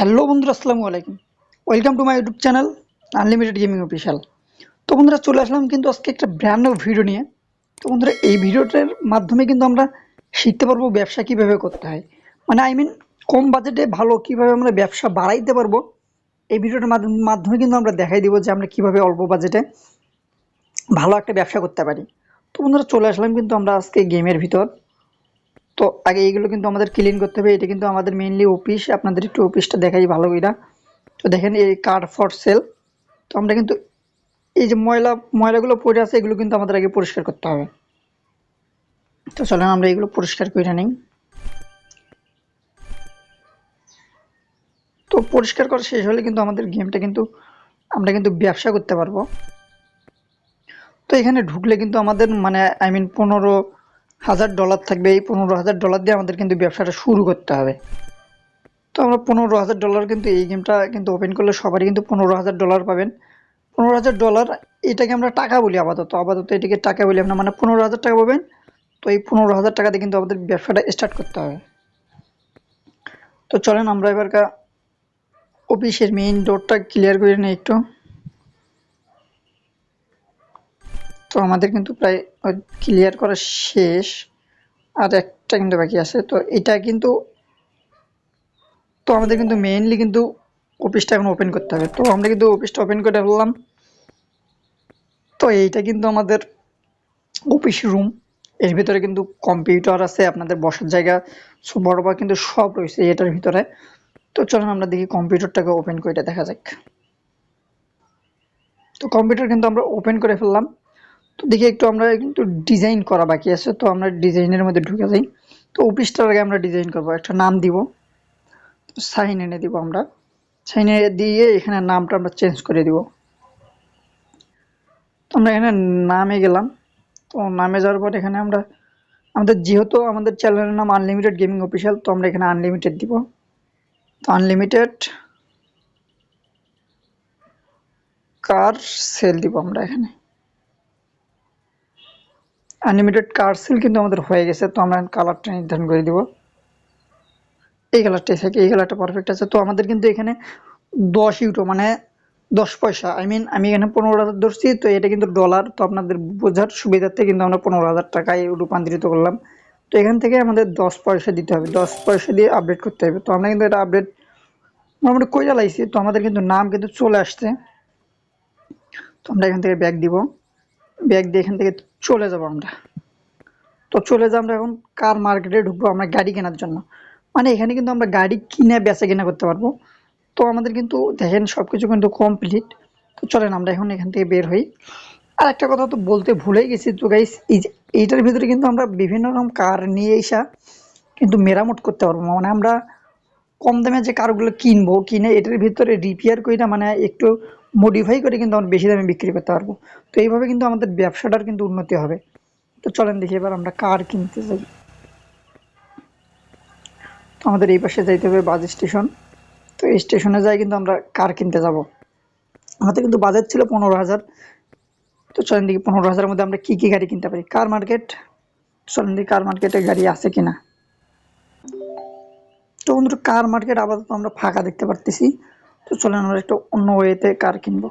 Hello বন্ধুরা, আসসালামু আলাইকুম। Welcome to my YouTube channel unlimited gaming official তো বন্ধুরা, চলে আসলাম কিন্তু আজকে একটা ব্র্যান্ড ভিডিও নিয়ে। তো বন্ধুরা, এই ভিডিওটার মাধ্যমে কিন্তু আমরা শিখতে পারব ব্যবসা কীভাবে করতে হয়। মানে আই মিন কম বাজেটে ভালো কীভাবে আমরা ব্যবসা বাড়াইতে পারব, এই ভিডিওটার মাধ্যমে কিন্তু আমরা দেখাই দিব যে আমরা কীভাবে অল্প বাজেটে ভালো একটা ব্যবসা করতে পারি। তো বন্ধুরা, চলে আসলাম কিন্তু আমরা আজকে গেমের ভিতর। তো আগে এইগুলো কিন্তু আমাদের ক্লিন করতে হবে। এটা কিন্তু আমাদের মেইনলি অফিস আপনাদের একটু অফিসটা দেখাই ভালো কইরা। তো দেখেন এই কার্ড ফর সেল তো আমরা কিন্তু এই যে ময়লা, ময়লাগুলো পড়ে আছে, এগুলো কিন্তু আমাদের আগে পরিষ্কার করতে হবে। তো চলেন আমরা এগুলো পরিষ্কার করে নিই। তো পরিষ্কার করা শেষ হলে কিন্তু আমাদের গেমটা কিন্তু আমরা কিন্তু ব্যবসা করতে পারব। তো এখানে ঢুকলে কিন্তু আমাদের মানে আই মিন পনেরো হাজার ডলার থাকবে, এই পনেরো হাজার ডলার দিয়ে আমাদের কিন্তু ব্যবসাটা শুরু করতে হবে। তো আমরা পনেরো হাজার ডলার কিন্তু এই গেমটা কিন্তু ওপেন করলে সবারই কিন্তু পনেরো হাজার ডলার পাবেন। পনেরো হাজার ডলার এটাকে আমরা টাকা বলি আপাতত। আপাতত এটাকে টাকা বলি আমরা মানে পনেরো হাজার টাকা পাবেন। তো এই পনেরো হাজার টাকাতে কিন্তু আমাদের ব্যবসাটা স্টার্ট করতে হবে। তো চলেন আমরা এবার অফিসের মেইন ডোরটা ক্লিয়ার করে নিই একটু। তো আমাদের কিন্তু প্রায় ক্লিয়ার করা শেষ। আর একটা কিন্তু বাকি আছে। তো এটা কিন্তু, তো আমাদের কিন্তু মেইনলি কিন্তু অফিসটা এখন ওপেন করতে হবে। তো আমরা কিন্তু অফিসটা ওপেন করে ফেললাম। তো এইটা কিন্তু আমাদের অফিস রুম এর ভিতরে কিন্তু কম্পিউটার আছে, আপনাদের বসার জায়গা বড় বড় কিন্তু সব রয়েছে এটার ভিতরে। তো চলুন আমরা দেখি কম্পিউটারটাকে ওপেন করে দেখা যাক। তো কম্পিউটার কিন্তু আমরা ওপেন করে ফেললাম। তো দেখি একটু আমরা কিন্তু ডিজাইন করা বাকি আছে, তো আমরা ডিজাইনের মধ্যে ঢুকে যাই। তো অফিসটার আগে আমরা ডিজাইন করব, একটা নাম দিব। সাইন এনে দিব আমরা। সাইন এনে দিয়ে এখানে নামটা আমরা চেঞ্জ করে দিব। তো আমরা এখানে নামে গেলাম। তো নামে যাওয়ার পর এখানে আমরা, আমাদের যেহেতু আমাদের চ্যানেলের নাম আনলিমিটেড গেমিং অফিসিয়াল তো আমরা এখানে আনলিমিটেড দিব। তো আনলিমিটেড কার সেল দিব আমরা এখানে। আনলিমিটেড কার সেল কিন্তু আমাদের হয়ে গেছে, তো আমরা কালারটা নির্ধারণ করে দিব। এই কালারটা থাকে, এই কালারটা পারফেক্ট আছে। তো আমাদের কিন্তু এখানে দশ ইউটো মানে দশ পয়সা। আই মিন আমি এখানে পনেরো হাজার ধরছি, তো এটা কিন্তু ডলার তো আপনাদের বোঝার সুবিধার্থে কিন্তু আমরা পনেরো হাজার টাকায় রূপান্তরিত করলাম। তো এখান থেকে আমাদের দশ পয়সা দিতে হবে, দশ পয়সা দিয়ে আপডেট করতে হবে। তো আমরা কিন্তু এটা আপডেট মোটামুটি কইরা লাইছি, তো আমাদের কিন্তু নাম কিন্তু চলে আসছে। তো আমরা এখান থেকে ব্যাগ দিব। ব্যাগ দিয়ে এখান থেকে চলে যাব আমরা। তো চলে যাব আমরা এখন কার মার্কেটে ঢুকবো, আমরা গাড়ি কেনার জন্য। মানে এখানে কিন্তু আমরা গাড়ি কিনে বেচা কেনা করতে পারব। তো আমাদের কিন্তু দেখেন সব কিছু কিন্তু কমপ্লিট তো চলেন আমরা এখন এখান থেকে বের হই। আর একটা কথা তো বলতে ভুলেই গেছি তো গাইস এইটার ভিতরে কিন্তু আমরা বিভিন্ন রকম কার নিয়ে এসা কিন্তু মেরামত করতে পারব। মানে আমরা কম দামে যে কারগুলো কিনবো, কিনে এটার ভিতরে রিপেয়ার করে মানে একটু মডিফাই করে কিন্তু আমরা বেশি দামে বিক্রি করতে পারব। তো এইভাবে কিন্তু আমাদের ব্যবসাটার কিন্তু উন্নতি হবে। তো চলেন দেখি এবার আমরা কার কিনতে যাই। তো আমাদের এই পাশে যাইতে হবে বাস স্টেশন। তো এই স্টেশনে যাই কিন্তু আমরা কার কিনতে যাব। আমাদের কিন্তু বাজেট ছিল পনেরো হাজার। তো চলেন দেখি পনেরো হাজারের মধ্যে আমরা কি কি গাড়ি কিনতে পারি। Car market? চলেন দেখি কার মার্কেটে গাড়ি আছে কিনা। তো বন্ধুরা, কার মার্কেট আপাতত আমরা ফাঁকা দেখতে পারতেছি। তো চলেন, আমরা একটু অন্য ওয়েতে কার কিনবো?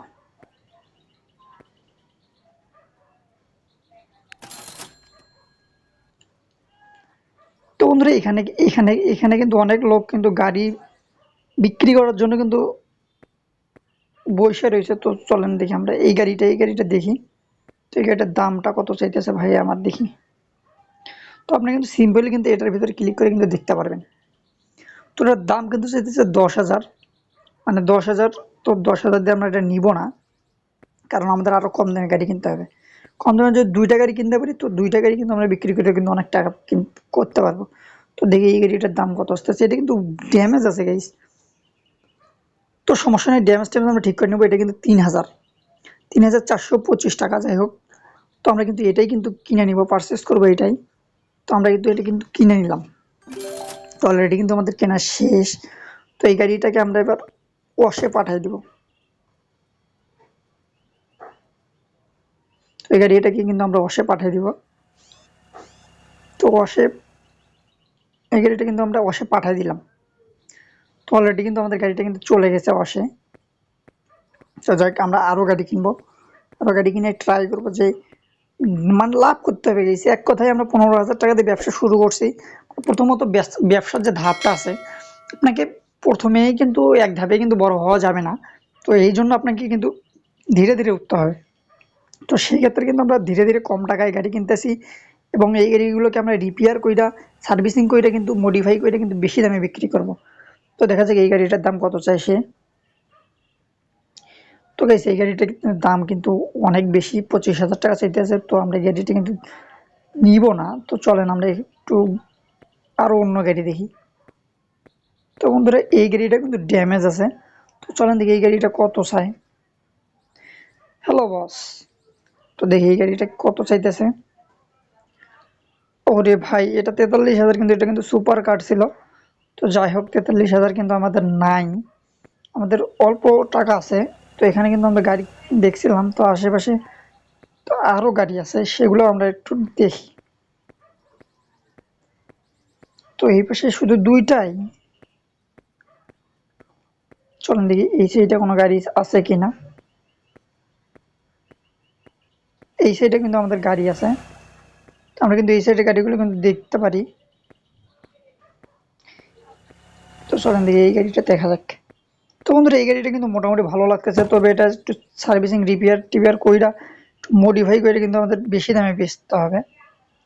তো বন্ধুরা, এখানে এখানে এখানে কিন্তু অনেক লোক কিন্তু গাড়ি বিক্রি করার জন্য কিন্তু বসে রয়েছে। তো চলেন দেখি আমরা এই গাড়িটা এই গাড়িটা দেখি। তো এই গাড়িটার দামটা কত চাইতেছে ভাই আমার দেখি। তো আপনি কিন্তু সিম্পলি কিন্তু এটার ভিতরে ক্লিক করে কিন্তু দেখতে পারবেন। তো এটার দাম কিন্তু চাইতেছে দশ হাজার। মানে দশ হাজার, তো দশ হাজার দিয়ে আমরা এটা নিব না। কারণ আমাদের আরও কম দামে গাড়ি কিনতে হবে। কম দামে যদি দুইটা গাড়ি কিনতে পারি, তো দুইটা গাড়ি কিন্তু আমরা বিক্রি করে কিন্তু অনেক টাকা করতে পারব। তো দেখি এই গাড়িটার দাম কত আসতে আসতেছে। এটা কিন্তু ড্যামেজ আছে গাইস তো সমস্যা নেই ড্যামেজ ট্যামেজ আমরা ঠিক করে নেব। এটা কিন্তু তিন হাজার। তিন হাজার চারশো পঁচিশ টাকা, যাই হোক। তো আমরা কিন্তু এটাই কিন্তু কিনে নিব পারচেস করব এটাই। তো আমরা কিন্তু এটা কিন্তু কিনে নিলাম। তো অলরেডি কিন্তু আমাদের কেনা শেষ। তো এই গাড়িটাকে আমরা এবার ওয়াশে পাঠিয়ে দিব। এই গাড়িটাকে কিন্তু আমরা ওয়াশে পাঠিয়ে দিব। তো ওয়াশে, এই গাড়িটা কিন্তু আমরা ওয়াশে পাঠিয়ে দিলাম। তো অলরেডি কিন্তু আমাদের গাড়িটা কিন্তু চলে গেছে অসে তো যাক, আমরা আরও গাড়ি কিনবো। আরও গাড়ি কিনে ট্রাই করব যে মানে লাভ করতে হবে গেছি এক কথায় আমরা পনেরো হাজার টাকা দিয়ে ব্যবসা শুরু করছি। প্রথমত ব্যবস- ব্যবসার যে ধাপটা আছে, আপনাকে প্রথমেই কিন্তু এক ধাপে কিন্তু বড় হওয়া যাবে না। তো এই জন্য আপনাকে কিন্তু ধীরে ধীরে উঠতে হবে। তো সেই ক্ষেত্রে কিন্তু আমরা ধীরে ধীরে কম টাকায় গাড়ি কিনতেছি এবং এই গাড়িগুলোকে আমরা রিপেয়ার কইরা সার্ভিসিং কইরা কিন্তু মডিফাই কইরা কিন্তু বেশি দামে বিক্রি করব। তো দেখা যাক এই গাড়িটার দাম কত চাই সে। তো গাইস এই গাড়িটার দাম কিন্তু অনেক বেশি, পঁচিশ হাজার টাকা চাইতেছে। তো আমরা গাড়িটা কিন্তু নিব না। তো চলেন আমরা একটু আরও অন্য গাড়ি দেখি। তো বন্ধুরা, এই গাড়িটা কিন্তু ড্যামেজ আছে। তো চলেন দেখি এই গাড়িটা কত চাই। হ্যালো বস তো দেখি এই গাড়িটা কত চাইতেছে। ওরে ভাই, এটা তেতাল্লিশ হাজার কিন্তু, এটা কিন্তু সুপার কার ছিল। তো যাই হোক, তেতাল্লিশ হাজার কিন্তু আমাদের নাই। আমাদের অল্প টাকা আছে। তো এখানে কিন্তু আমরা গাড়ি দেখছিলাম। তো আশেপাশে তো আরও গাড়ি আছে, সেগুলো আমরা একটু দেখি। তো এই পাশে শুধু দুইটাই। চলুন দেখি এই সাইডে কোনো গাড়ি আছে কিনা? এই সাইডে কিন্তু আমাদের গাড়ি আছে। আমরা কিন্তু এই সাইডে গাড়িগুলো কিন্তু দেখতে পারি। তো চলেন দেখি, এই গাড়িটা দেখা যাক। তো বন্ধুরা, এই গাড়িটা কিন্তু মোটামুটি ভালো লাগতেছে, তবে এটা একটু সার্ভিসিং রিপেয়ার টিপিয়ার কইরা মডিফাই করে কিন্তু আমাদের বেশি দামে বেচতে হবে।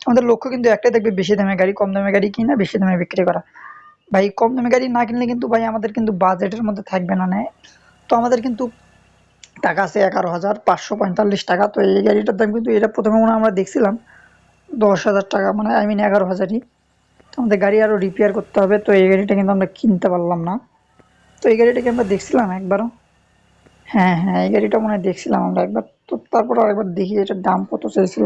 আমাদের লক্ষ্য কিন্তু একটাই থাকবে বেশি দামে গাড়ি, কম দামে গাড়ি কিনা, বেশি দামে বিক্রি করা। ভাই, কম দামি গাড়ি না কিনলে কিন্তু ভাই আমাদের কিন্তু বাজেটের মধ্যে থাকবে না, নেয়। তো আমাদের কিন্তু টাকা আছে এগারো হাজার পাঁচশো পঁয়তাল্লিশ টাকা। তো এই গাড়িটার দাম কিন্তু এটা প্রথমে মনে আমরা দেখছিলাম দশ হাজার টাকা মানে আই মিন এগারো হাজারই। তো আমাদের গাড়ি আরও রিপেয়ার করতে হবে, তো এই গাড়িটা কিন্তু আমরা কিনতে পারলাম না। তো এই গাড়িটাকে আমরা দেখছিলাম একবারও। হ্যাঁ হ্যাঁ এই গাড়িটা মনে হয় দেখছিলাম আমরা একবার। তো তারপর আরেকবার দেখি এটার দাম কত চাইছিল।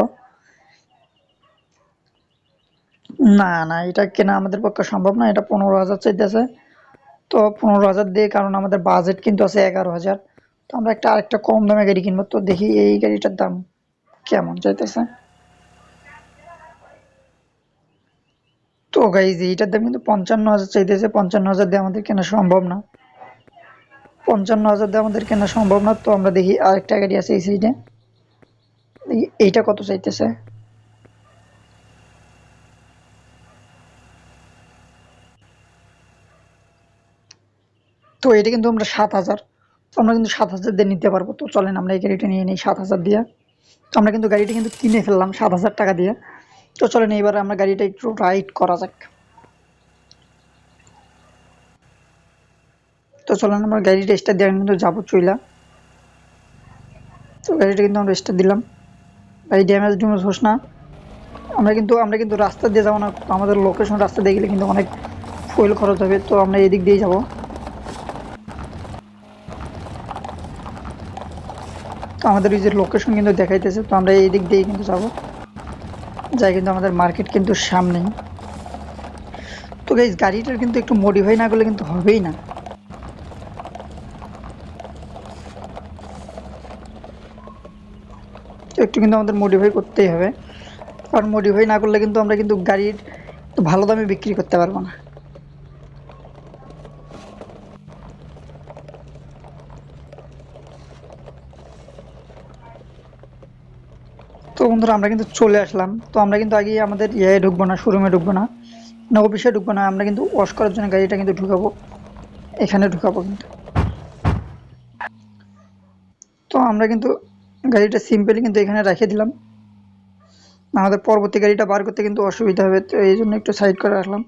না না, এটা কেনা আমাদের পক্ষে সম্ভব না, এটা পনেরো হাজার চাইতেছে। তো পনেরো হাজার দিয়ে কারণ আমাদের বাজেট কিন্তু আছে এগারো হাজার। তো আমরা একটা, আরেকটা কম দামে গাড়ি কিনবো, তো দেখি এই গাড়িটার দাম কেমন চাইতেছে। তো গাইজ এইটার দাম কিন্তু পঞ্চান্ন হাজার চাইতেছে, পঞ্চান্ন হাজার দিয়ে আমাদের কেনা সম্ভব না। পঞ্চান্ন হাজার দিয়ে আমাদের কেনা সম্ভব না, তো আমরা দেখি আরেকটা গাড়ি আছে এই সাইডে এইটা কত চাইতেছে? তো এটা কিন্তু আমরা সাত হাজার। তো আমরা কিন্তু সাত হাজার দিয়ে নিতে পারব। তো চলেন আমরা এই গাড়িটা নিয়ে নিই সাত হাজার দিয়ে। তো আমরা কিন্তু গাড়িটা কিন্তু কিনে ফেললাম সাত হাজার টাকা দিয়ে। তো চলেন এইবার আমরা গাড়িটা একটু রাইড করা যাক। তো চলেন আমরা গাড়িটা স্টার্ট দিয়ে কিন্তু যাব চইলা। তো গাড়িটা কিন্তু আমরা স্টার্ট দিলাম। গাড়ি ড্যামেজ ড্যামেজ হোস না। আমরা কিন্তু আমরা কিন্তু রাস্তা দিয়ে যাব না। আমাদের লোকেশন রাস্তা দিয়ে গেলে কিন্তু অনেক ফুয়েল খরচ হবে। তো আমরা এদিক দিয়ে যাব। আমাদের এই যে লোকেশন কিন্তু দেখাইতেছে, তো আমরা এই দিক দিয়েই কিন্তু যাব। যাই কিন্তু আমাদের মার্কেট কিন্তু সামনেই। তো গাইজ গাড়িটার কিন্তু একটু মডিফাই না করলে কিন্তু হবেই না। একটু কিন্তু আমাদের মডিফাই করতেই হবে। কারণ মডিফাই না করলে কিন্তু আমরা কিন্তু গাড়ির ভালো দামে বিক্রি করতে পারব না। বন্ধুরা, আমরা কিন্তু চলে আসলাম। তো আমরা কিন্তু আগে আমাদের ইয়ে ঢুকবো না, শোরুমে ঢুকবো না না অফিসে ঢুকবো না, আমরা কিন্তু ওয়াশ করার জন্য গাড়িটা কিন্তু ঢুকাবো। এখানে ঢুকাবো কিন্তু। তো আমরা কিন্তু গাড়িটা সিম্পলি কিন্তু এখানে রেখে দিলাম। আমাদের পরবর্তী গাড়িটা বার করতে কিন্তু অসুবিধা হবে, তো এই জন্য একটু সাইড করে রাখলাম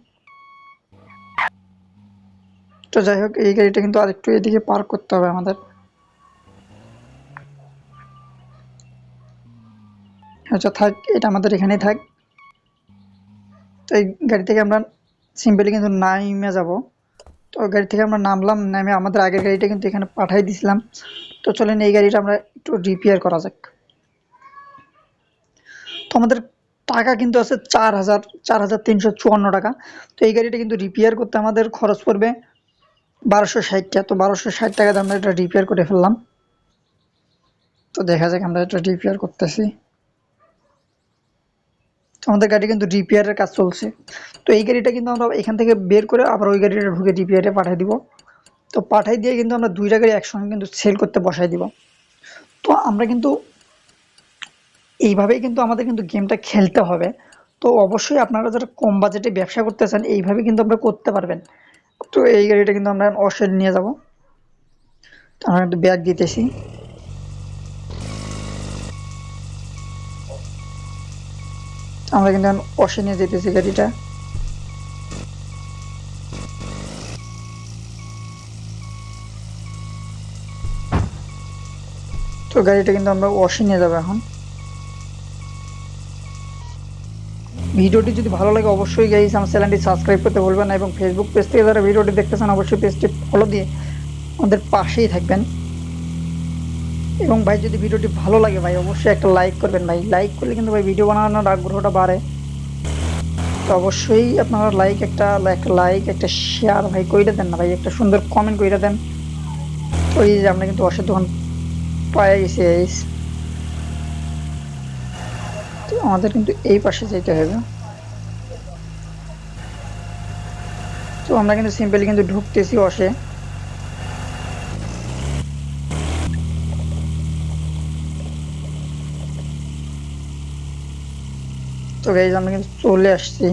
তো যাই হোক, এই গাড়িটা কিন্তু আরেকটু এদিকে পার্ক করতে হবে আমাদের। আচ্ছা থাক, এটা আমাদের এখানেই থাক। তো এই গাড়ি থেকে আমরা সিম্পলি কিন্তু নাইমে যাব। তো গাড়ি থেকে আমরা নামলাম, নামে আমাদের আগের গাড়িটা কিন্তু এখানে পাঠাই দিছিলাম। তো চলেন এই গাড়িটা আমরা একটু রিপেয়ার করা যাক। তো আমাদের টাকা কিন্তু আছে চার হাজার চার হাজার তিনশো চুয়ান্ন টাকা। তো এই গাড়িটা কিন্তু রিপেয়ার করতে আমাদের খরচ পড়বে বারোশো ষাটটা তো বারোশো ষাট টাকাতে আমরা এটা রিপেয়ার করে ফেললাম। তো দেখা যাক আমরা এটা রিপেয়ার করতেছি। আমাদের গাড়ি কিন্তু রিপেয়ারের কাজ চলছে। তো এই গাড়িটা কিন্তু আমরা এখান থেকে বের করে আবার ওই গাড়িটা ঢুকে রিপেয়ারে পাঠিয়ে দিব। তো পাঠাই দিয়ে কিন্তু আমরা দুইটা গাড়ি একসঙ্গে কিন্তু সেল করতে বসাই দিব। তো আমরা কিন্তু এইভাবেই কিন্তু আমাদের কিন্তু গেমটা খেলতে হবে। তো অবশ্যই আপনারা যারা কম বাজেটে ব্যবসা করতে চান এইভাবে কিন্তু আমরা করতে পারবেন। তো এই গাড়িটা কিন্তু আমরা অসেল নিয়ে যাব। তো আমরা কিন্তু ব্যাগ দিতেছি। আমরা কিন্তু এখন অসে নিয়ে যেতেছি গাড়িটা। তো গাড়িটা কিন্তু আমরা অসে নিয়ে যাব এখন। ভিডিওটি যদি ভালো লাগে অবশ্যই গাইস আমার চ্যানেলটি সাবস্ক্রাইব করতে ভুলবেন না এবং ফেসবুক পেজ থেকে যারা ভিডিওটি দেখতেছেন, অবশ্যই পেজটি ফলো দিয়ে আমাদের পাশেই থাকবেন। এবং ভাই, যদি ভিডিওটি ভালো লাগে ভাই, অবশ্যই একটা লাইক করবেন ভাই। লাইক করলে কিন্তু ভাই ভিডিও বানানোর আগ্রহটা বাড়ে। তো অবশ্যই আপনারা লাইক একটা একটা লাইক একটা শেয়ার ভাই কইরা দেন না ভাই, একটা সুন্দর কমেন্ট কইরা দেন। ওই যে আমরা কিন্তু অসের দোকান পায়ে গেছি তো আমাদের কিন্তু এই পাশে যেতে হবে। তো আমরা কিন্তু সিম্পলি কিন্তু ঢুকতেছি অসে। তো গাইজ আমরা কিন্তু চলে আসছি।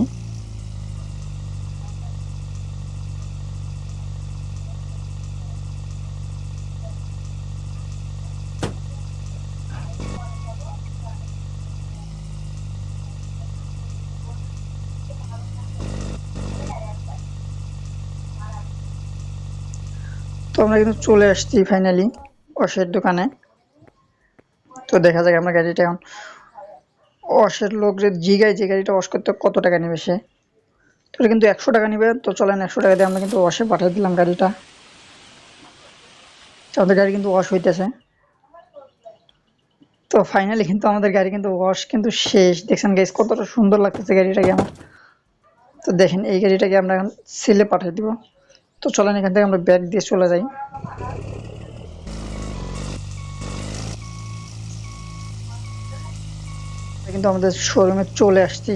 তো আমরা কিন্তু চলে আসছি ফাইনালি অসের দোকানে। তো দেখা যাক আমরা গাড়িটা এখন অসের লোক যে জিগায় যে গাড়িটা অস করতে কত টাকা নেবে সে? তো কিন্তু একশো টাকা নেবে। তো চলেন একশো টাকা দিয়ে আমরা কিন্তু অসে পাঠিয়ে দিলাম গাড়িটা। আমাদের গাড়ি কিন্তু ওয়াশ হইতেছে। তো ফাইনালি কিন্তু আমাদের গাড়ি কিন্তু ওয়াশ কিন্তু শেষ। দেখছেন গাইস কতটা সুন্দর লাগতেছে গাড়িটাকে আমার। তো দেখেন, এই গাড়িটাকে আমরা এখন সেলে পাঠিয়ে দিব। তো চলেন এখান থেকে আমরা ব্যাগ দিয়ে চলে যাই। কিন্তু আমাদের শোরুমে চলে আসছি।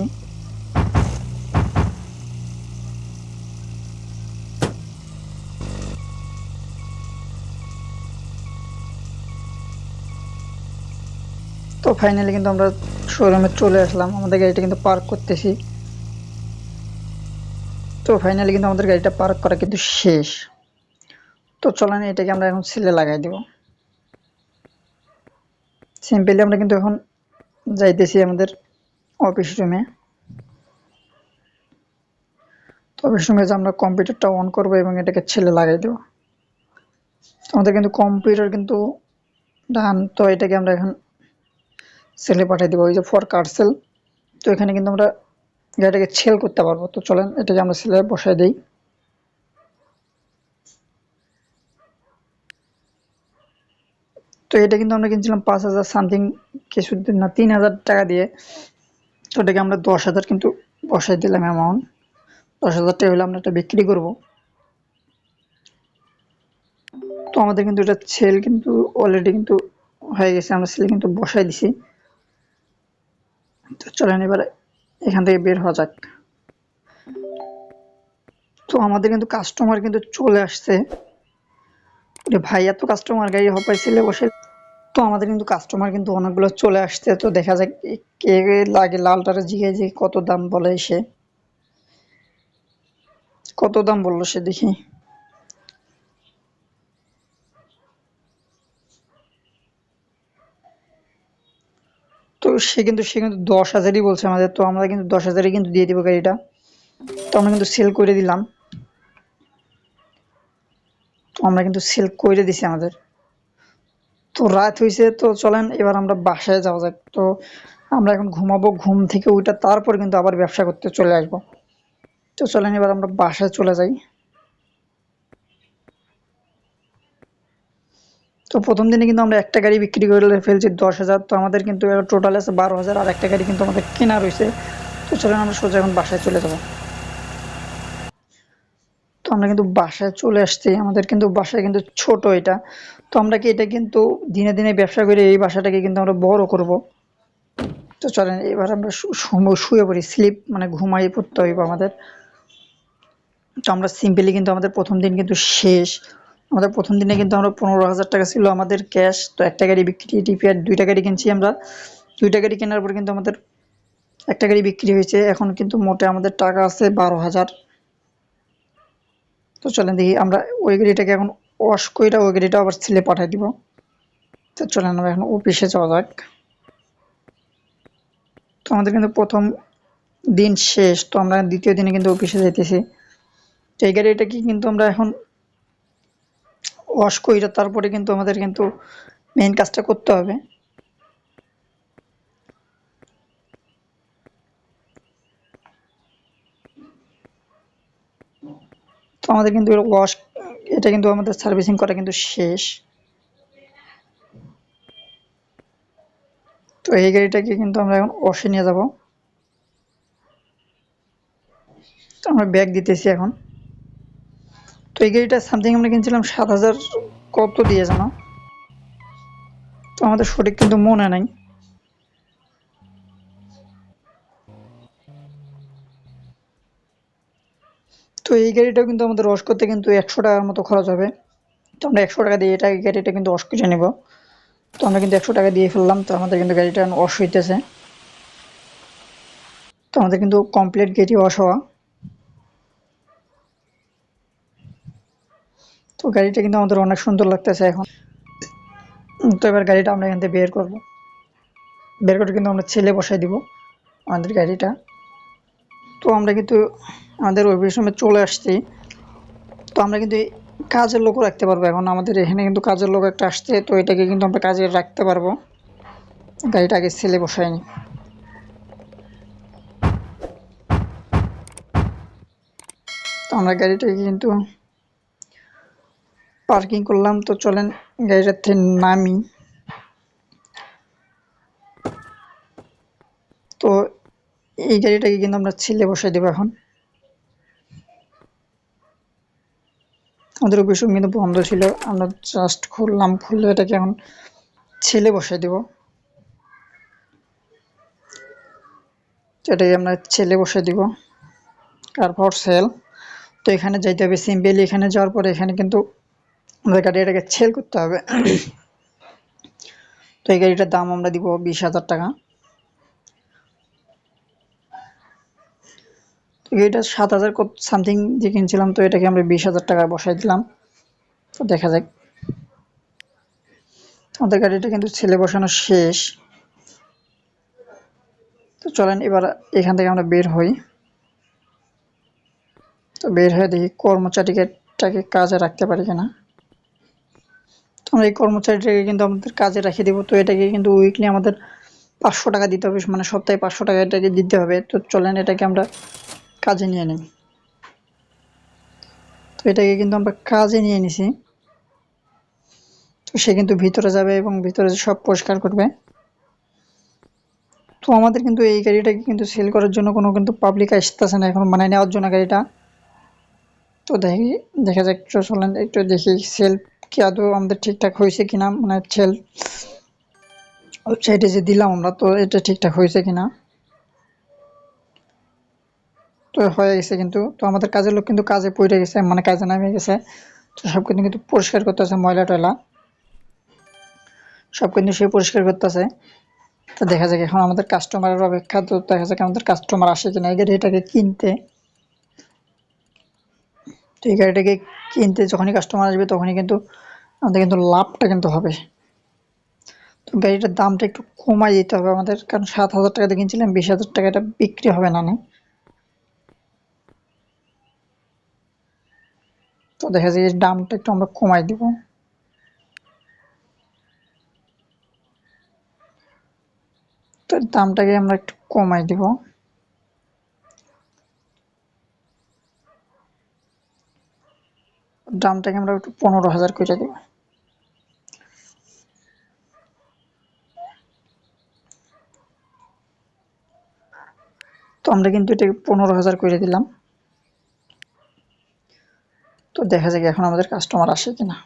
তো ফাইনালি কিন্তু আমরা শোরুমে চলে আসলাম। আমাদের গাড়িটা কিন্তু পার্ক করতেছি। তো ফাইনালি কিন্তু আমাদের গাড়িটা পার্ক করা কিন্তু শেষ। তো চলেন এটাকে আমরা এখন সিলে লাগাই দেব। সিম্পলি আমরা কিন্তু এখন যাইতেছি আমাদের অফিস রুমে তো অফিস রুমে যে আমরা কম্পিউটারটা অন করব এবং এটাকে ছেলে লাগাই দেব। আমাদের কিন্তু কম্পিউটার কিন্তু ডান, তো এটাকে আমরা এখন সেলে পাঠিয়ে দেবো। ওই যে ফর কার্সেল তো এখানে কিন্তু আমরা গাড়িটাকে সেল করতে পারব। তো চলেন, এটাকে আমরা সেলে বসাই দিই। তো এটা কিন্তু আমরা কিনছিলাম পাঁচ হাজার সামথিং কিছু না, তিন হাজার টাকা দিয়ে। তো এটাকে আমরা দশ হাজার কিন্তু বসাই দিলাম অ্যামাউন্ট দশ হাজার টাকা হলে আমরা এটা বিক্রি করব। তো আমাদের কিন্তু এটা সেল কিন্তু অলরেডি কিন্তু হয়ে গেছে, আমরা সেল কিন্তু বসাই দিছি। তো চলেন এবার এখান থেকে বের হওয়া যাক। তো আমাদের কিন্তু কাস্টমার কিন্তু চলে আসছে। ভাই, এত কাস্টমার গাড়ি হপাইছিলে বসে। তো আমাদের কিন্তু কাস্টমার কিন্তু অনেকগুলো চলে আসছে। তো দেখা যাক কে লাগে, লালটারে জিগে যে কত দাম বলে সে কত দাম বলল সে দেখি। তো সে কিন্তু সে কিন্তু দশ হাজারই বলছে আমাদের। তো আমরা কিন্তু দশ হাজারই কিন্তু দিয়ে দিব গাড়িটা। তো আমরা কিন্তু সেল করে দিলাম। তো আমরা কিন্তু সেল করে দিছি আমাদের। তো রাত হয়েছে তো চলেন, এবার আমরা বাসায় যাওয়া যাক। তো আমরা এখন ঘুমাবো, ঘুম থেকে ওইটা তারপর কিন্তু আবার ব্যবসা করতে চলে আসব। তো চলেন, এবার আমরা বাসায় চলে যাই। তো প্রথম দিনে কিন্তু আমরা একটা গাড়ি বিক্রি করে ফেলছি দশ হাজার। তো আমাদের কিন্তু টোটাল আছে বারো হাজার, আর একটা গাড়ি কিন্তু আমাদের কেনা রয়েছে তো চলেন, আমরা সোজা এখন বাসায় চলে যাব। আমরা কিন্তু বাসায় চলে আসছি। আমাদের কিন্তু বাসায় কিন্তু ছোট এটা। তো আমরা কি এটা কিন্তু দিনে দিনে ব্যবসা করে এই বাসাটাকে কিন্তু আমরা বড় করব। তো চলেন, এবার আমরা শুয়ে পড়ি। স্লিপ মানে ঘুমাই পড়তে হইব আমাদের। তো আমরা সিম্পলি কিন্তু আমাদের প্রথম দিন কিন্তু শেষ। আমাদের প্রথম দিনে কিন্তু আমরা পনেরো হাজার টাকা ছিল আমাদের ক্যাশ। তো একটা গাড়ি বিক্রি টিপিআর দুইটা গাড়ি কিনছি আমরা। দুইটা গাড়ি কেনার পর কিন্তু আমাদের একটা গাড়ি বিক্রি হয়েছে। এখন কিন্তু মোটে আমাদের টাকা আছে বারো হাজার। তো চলেন দেখি, আমরা ওই গাড়িটাকে এখন ওয়াশ কইরা ওই গাড়িটা আবার ছেলে পাঠিয়ে দিব। তো চলেন আমরা এখন অফিসে যাওয়া যাক। তো আমাদের কিন্তু প্রথম দিন শেষ, তো আমরা দ্বিতীয় দিনে কিন্তু অফিসে যাইতেছি। তো এই গাড়িটাকে কিন্তু আমরা এখন ওয়াশ কইরা তারপরে কিন্তু আমাদের কিন্তু মেইন কাজটা করতে হবে। আমাদের কিন্তু ওয়াশ এটা কিন্তু আমাদের সার্ভিসিং করা কিন্তু শেষ। তো এই গাড়িটাকে কিন্তু আমরা এখন ওয়াশে নিয়ে যাব। তো আমরা ব্যাগ দিতেছি এখন। তো এই গাড়িটা সামথিং আমরা কিনছিলাম সাত হাজার কত দিয়ে জানো? তো আমাদের সঠিক কিন্তু মনে নাই। তো এই গাড়িটাও কিন্তু আমাদের ওয়াশ করতে কিন্তু একশো টাকার মতো খরচ হবে। তো আমরা একশো টাকা দিয়ে এটা গাড়িটা কিন্তু ওয়াশ করে নেব। তো আমরা কিন্তু একশো টাকা দিয়ে ফেললাম, তো আমাদের কিন্তু গাড়িটা ওয়াশ হইতেছে। তো আমাদের কিন্তু কমপ্লিট গাড়ি ওয়াশ হওয়া। তো গাড়িটা কিন্তু আমাদের অনেক সুন্দর লাগতেছে এখন। তো এবার গাড়িটা আমরা এখান থেকে বের করব। বের করে কিন্তু আমরা ছেলে বসাই দিব আমাদের গাড়িটা। তো আমরা কিন্তু আমাদের সময় চলে আসছি। তো আমরা কিন্তু কাজের লোকও রাখতে পারব এখন। আমাদের এখানে কিন্তু কাজের লোক একটা আসছে, তো এটাকে কিন্তু আমরা কাজে রাখতে পারব। গাড়িটা আগে ছেলে বসাইনি তো আমরা গাড়িটাকে কিন্তু পার্কিং করলাম। তো চলেন গাড়িটার থেকে নামি। তো এই গাড়িটাকে কিন্তু আমরা ছেলে বসাই দেবো এখন। আমাদের অফিস কিন্তু বন্ধ ছিল। আমরা জাস্ট খুললাম খুললে এটাকে এখন ছেলে বসাই দেব। এটাকে আমরা ছেলে বসাই দিব। তারপর সেল তো এখানে যাইতে হবে সিম্পলি, এখানে যাওয়ার পরে এখানে কিন্তু আমাদের গাড়ি এটাকে সেল করতে হবে। তো এই গাড়িটার দাম আমরা দিব বিশ হাজার টাকা। এটা সাত হাজার সামথিং দিয়ে কিনছিলাম, তো এটাকে আমরা বিশ হাজার টাকা বসাই দিলাম। তো দেখা যাক। আমাদের গাড়িটা কিন্তু ছেলে বসানো শেষ। তো চলেন, এবার এখান থেকে আমরা বের হই। তো বের হয়ে দেখি কর্মচারীটাকে কাজে রাখতে পারি কিনা। তো আমরা এই কর্মচারীটাকে কিন্তু আমাদের কাজে রাখিয়ে দেবো। তো এটাকে কিন্তু উইকলি আমাদের পাঁচশো টাকা দিতে হবে মানে সপ্তাহে পাঁচশো টাকা এটাকে দিতে হবে। তো চলেন, এটাকে আমরা কাজে নিয়ে নিই। তো এটাকে কিন্তু আমরা কাজে নিয়ে নিছি। তো সে কিন্তু ভিতরে যাবে এবং ভিতরে সব পরিষ্কার করবে। তো আমাদের কিন্তু এই গাড়িটাকে কিন্তু সেল করার জন্য কোনো কিন্তু পাবলিক আসতেছে না, এখন মানে নেওয়ার জন্য গাড়িটা। তো দেখি, দেখা যাক একটু চলেন, একটু দেখি সেল কি আদৌ আমাদের ঠিকঠাক হয়েছে কিনা মানে সেল ওয়েবসাইটে যে দিলাম আমরা, তো এটা ঠিকঠাক হয়েছে কিনা। তো হয়ে গেছে কিন্তু। তো আমাদের কাজের লোক কিন্তু কাজে পড়ে গেছে মানে কাজে নামে গেছে। তো সব কিন্তু কিন্তু পরিষ্কার করতেছে ময়লা টয়লা। সব কিন্তু সে পরিষ্কার করতেছে। তো দেখা যাক এখন আমাদের কাস্টমারের অপেক্ষা, তো দেখা যাক আমাদের কাস্টমার আসে কিনা। এই গাড়িটাকে কিনতে। তো এই গাড়িটাকে কিনতে যখনই কাস্টমার আসবে তখনই কিন্তু আমাদের কিন্তু লাভটা কিন্তু হবে। তো গাড়িটার দামটা একটু কমাই দিতে হবে আমাদের। কারণ সাত হাজার টাকা দিয়ে কিনছিলাম, বিশ হাজার টাকা এটা বিক্রি হবে না না। তো দেখা যায় দামটা একটু আমরা কমাই দিব। তো দামটাকে আমরা একটু কমাই দিব। দামটাকে আমরা একটু পনেরো হাজার করে দিব। তো আমরা কিন্তু এটাকে পনেরো হাজার করে দিলাম। তো দেখা যাক এখন আমাদের কাস্টমার আসে কিনা।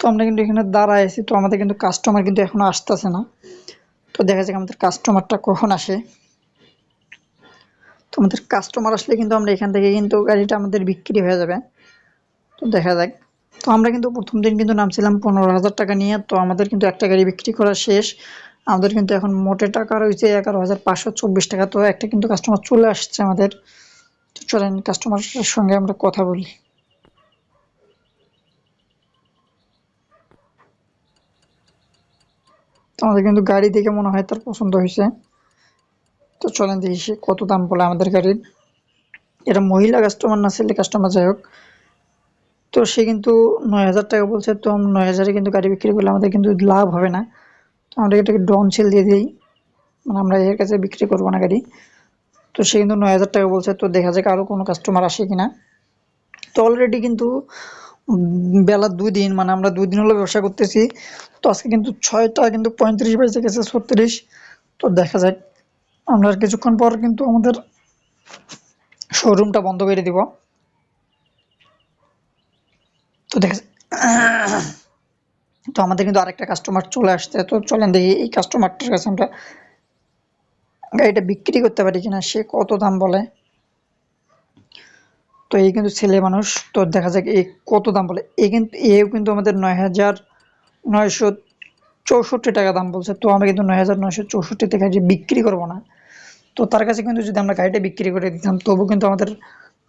তো আমরা কিন্তু এখানে দাঁড়ায় তো আমাদের কিন্তু কাস্টমার কিন্তু এখনও আসতেছে না। তো তো দেখা যাক আমাদের কাস্টমারটা কখন আসে। তো আমাদের কাস্টমার আসলে কিন্তু আমরা এখান থেকে কিন্তু গাড়িটা আমাদের বিক্রি হয়ে যাবে। তো দেখা যাক। তো আমরা কিন্তু প্রথম দিন কিন্তু নামছিলাম পনেরো হাজার টাকা নিয়ে, তো আমাদের কিন্তু একটা গাড়ি বিক্রি করা শেষ। আমাদের কিন্তু এখন মোটে টাকা রয়েছে এগারো হাজার পাঁচশো চব্বিশ টাকা, তো একটা কিন্তু কাস্টমার চলে আসছে আমাদের। চলেন কাস্টমারের সঙ্গে আমরা কথা বলি। আমাদের কিন্তু গাড়ি দেখে মনে হয় তার পছন্দ হয়েছে। তো চলেন দেখি কত দাম বলে আমাদের গাড়ির। এটা মহিলা কাস্টমার না ছেলে কাস্টমার যাই হোক। তো সে কিন্তু নয় হাজার টাকা বলছে, তো নয় হাজারে কিন্তু গাড়ি বিক্রি করলে আমাদের কিন্তু লাভ হবে না। তো আমরা এটাকে ডন সেল দিয়ে দিই মানে আমরা এর কাছে বিক্রি করব না গাড়ি। তো সে কিন্তু নয় হাজার টাকা বলছে, তো দেখা যাক আরও কোনো কাস্টমার আসে কিনা। তো অলরেডি কিন্তু বেলা দুই দিন মানে আমরা দুই দিন হলো ব্যবসা করতেছি। তো আজকে কিন্তু ছয়টা কিন্তু পঁয়ত্রিশ বেজে গেছে, ছত্রিশ। তো দেখা যাক, আমরা কিছুক্ষণ পর কিন্তু আমাদের শোরুমটা বন্ধ করে দিব। তো দেখা তো আমাদের কিন্তু আরেকটা কাস্টমার চলে আসছে। তো চলেন দেখি, এই কাস্টমারটার কাছে আমরা গাড়িটা বিক্রি করতে পারি কিনা, সে কত দাম বলে? তো এই কিন্তু ছেলে মানুষ, তো দেখা যাক এই কত দাম বলে। এই কিন্তু, এও কিন্তু আমাদের নয় হাজার নয়শো চৌষট্টি টাকা দাম বলছে। তো আমরা কিন্তু নয় হাজার নয়শো চৌষট্টিতে যে বিক্রি করব না, তো তার কাছে কিন্তু যদি আমরা গাড়িটা বিক্রি করে দিতাম, তবু কিন্তু আমাদের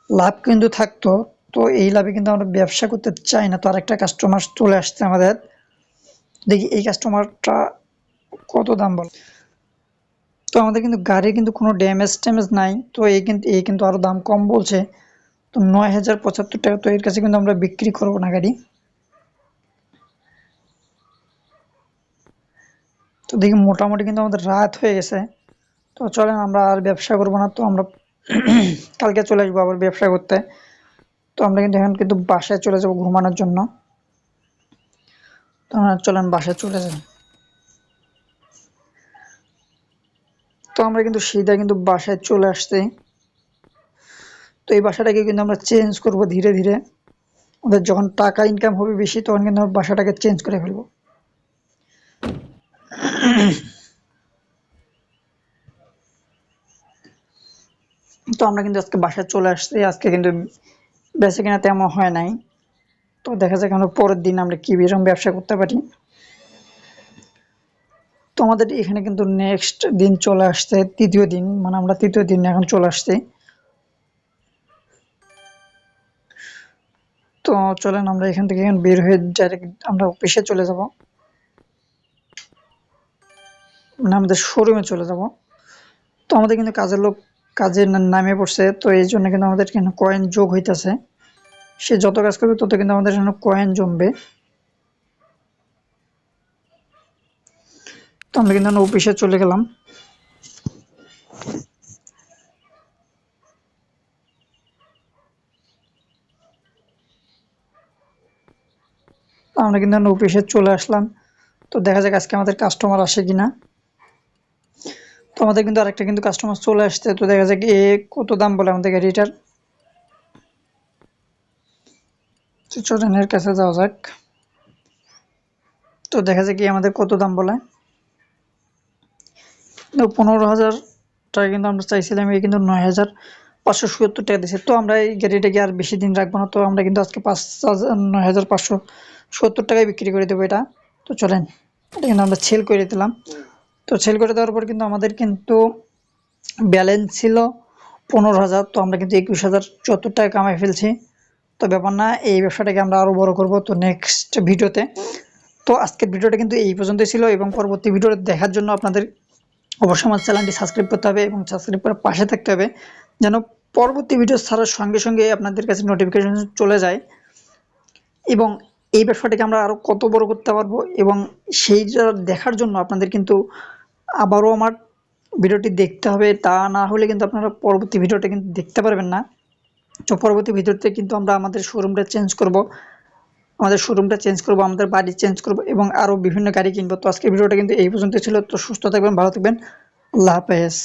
লাভ কিন্তু থাকতো। তো এই লাভে কিন্তু আমরা ব্যবসা করতে চাই না। তো আরেকটা কাস্টমার চলে আসছে আমাদের। দেখি এই কাস্টমারটা কত দাম বলে। তো আমাদের কিন্তু গাড়ির কিন্তু কোনো ড্যামেজ ট্যামেজ নাই। তো এই কিন্তু এই কিন্তু আরও দাম কম বলছে। তো নয় হাজার পঁচাত্তর টাকা তো এর কাছে কিন্তু আমরা বিক্রি করব না গাড়ি। তো দেখি মোটামুটি কিন্তু আমাদের রাত হয়ে গেছে। তো চলেন আমরা আর ব্যবসা করব না। তো আমরা কালকে চলে আসব আবার ব্যবসা করতে। তো আমরা কিন্তু এখন কিন্তু বাসায় চলে যাব ঘুমানোর জন্য। তো আমরা চলেন, বাসায় চলে যাই। তো আমরা কিন্তু সিধা কিন্তু বাসায় চলে আসছি। তো এই বাসাটাকে কিন্তু আমরা চেঞ্জ করব ধীরে ধীরে। আমাদের যখন টাকা ইনকাম হবে বেশি, তখন কিন্তু আমরা বাসাটাকে চেঞ্জ করে ফেলব। তো আমরা কিন্তু আজকে বাসায় চলে আসছি। আজকে কিন্তু বেঁচে কিনা তেমন হয় নাই। তো দেখা যাক আমরা পরের দিন আমরা কি এরকম ব্যবসা করতে পারি। তো আমাদের এখানে কিন্তু নেক্সট দিন চলে আসছে, তৃতীয় দিন। মানে আমরা তৃতীয় দিন এখন চলে আসছি। তো চলেন আমরা এখান থেকে এখন বের হয়ে ডাইরেক্ট আমরা অফিসে চলে যাব। মানে আমাদের শোরুমে চলে যাব। তো আমাদের কিন্তু কাজের লোক কাজে নামে পড়ছে, তো এই জন্য কিন্তু আমাদের এখানে কয়েন যোগ হইতেছে। সে যত কাজ করবে, তত কিন্তু আমাদের এখানে কয়েন জমবে। তো আমরা কিন্তু অফিসে চলে গেলাম। আমরা কিন্তু অফিসে চলে আসলাম। তো দেখা যাক আজকে আমাদের কাস্টমার আসে কিনা। তো আমাদের কিন্তু আরেকটা কিন্তু কাস্টমার চলে আসছে তো দেখা যাক এ কত দাম বলে আমাদের গাড়িটার। তো কাছে যাওয়া যাক। তো দেখা যাক কি আমাদের কত দাম বলে। পনেরো হাজার টাকা কিন্তু আমরা চাইছিলাম এই কিন্তু নয় হাজার পাঁচশো সত্তর টাকা দিয়েছে। তো আমরা এই গাড়িটাকে আর বেশি দিন রাখব না তো আমরা কিন্তু আজকে পাঁচ হাজার নয় হাজার পাঁচশো সত্তর টাকায় বিক্রি করে দেবো এটা। তো চলেন এটা কিন্তু আমরা সেল করে দিলাম। তো সেল করে দেওয়ার পর কিন্তু আমাদের কিন্তু ব্যালেন্স ছিল পনেরো হাজার, তো আমরা কিন্তু একুশ হাজার চুয়াত্তর টাকা কামাই ফেলছি। তো ব্যাপার না, এই ব্যবসাটাকে আমরা আরও বড় করব। তো নেক্সট ভিডিওতে, তো আজকের ভিডিওটা কিন্তু এই পর্যন্তই ছিল এবং পরবর্তী ভিডিওটা দেখার জন্য আপনাদের অবশ্যই আমার চ্যানেলটি সাবস্ক্রাইব করতে হবে এবং সাবস্ক্রাইব করে পাশে থাকতে হবে, যেন পরবর্তী ভিডিও ছাড়ার সঙ্গে সঙ্গে আপনাদের কাছে নোটিফিকেশন চলে যায়। এবং এই ব্যবসাটাকে আমরা আরও কত বড় করতে পারব এবং সেইটা দেখার জন্য আপনাদের কিন্তু আবারও আমার ভিডিওটি দেখতে হবে, তা না হলে কিন্তু আপনারা পরবর্তী ভিডিওটা কিন্তু দেখতে পারবেন না। তো পরবর্তী ভিডিওতে কিন্তু আমরা আমাদের শোরুমটা চেঞ্জ করব, আমাদের শোরুমটা চেঞ্জ করব, আমাদের বাড়ি চেঞ্জ করব এবং আরও বিভিন্ন গাড়ি কিনবো। তো আজকের ভিডিওটা কিন্তু এই পর্যন্ত ছিল। তো সুস্থ থাকবেন, ভালো থাকবেন। আল্লাহ হাফেজ।